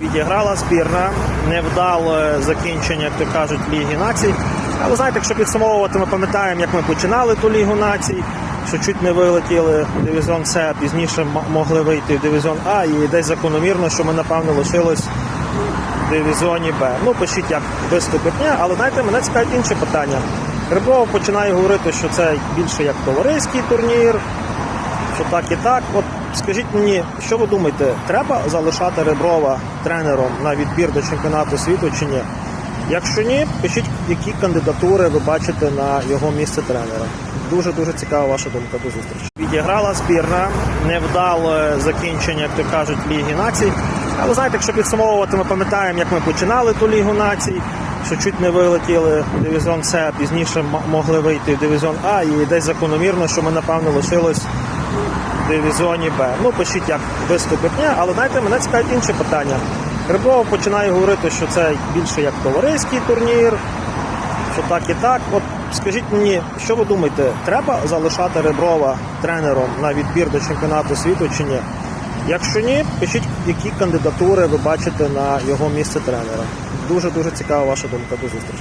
Відіграла збірна, невдале закінчення, як то кажуть, Ліги націй. Але знаєте, якщо підсумовувати, ми пам'ятаємо, як ми починали ту Лігу націй, що чуть не вилетіли в дивізіон С, а пізніше могли вийти в дивізіон А, і десь закономірно, що ми, напевно, лишились в дивізіоні Б. Ну, пишіть як виступи дня, але знаєте, мене цікавить інше питання. Рибров починає говорити, що це більше як товариський турнір, що так і так. От скажіть мені, що ви думаєте, треба залишати Реброва тренером на відбір до чемпіонату світу чи ні? Якщо ні, пишіть, які кандидатури ви бачите на його місце тренера. Дуже дуже цікава ваша думка. До зустрічі. Відіграла збірна, невдале закінчення, як то кажуть, Ліги націй. Але знаєте, якщо підсумовувати, ми пам'ятаємо, як ми починали ту Лігу націй, що чуть не вилетіли в дивізіон С, а пізніше могли вийти в дивізіон А, і десь закономірно, що ми, напевно, лишились дивізіоні Б. Ну, пишіть як виступи дня, але знаєте, мене цікавить інше питання. Рибров починає говорити, що це більше як товариський турнір, що так і так. От скажіть мені, що ви думаєте, треба залишати Реброва тренером на відбір до чемпіонату світу чи ні? Якщо ні, пишіть, які кандидатури ви бачите на його місце тренера. Дуже дуже цікава ваша думка. До зустрічі.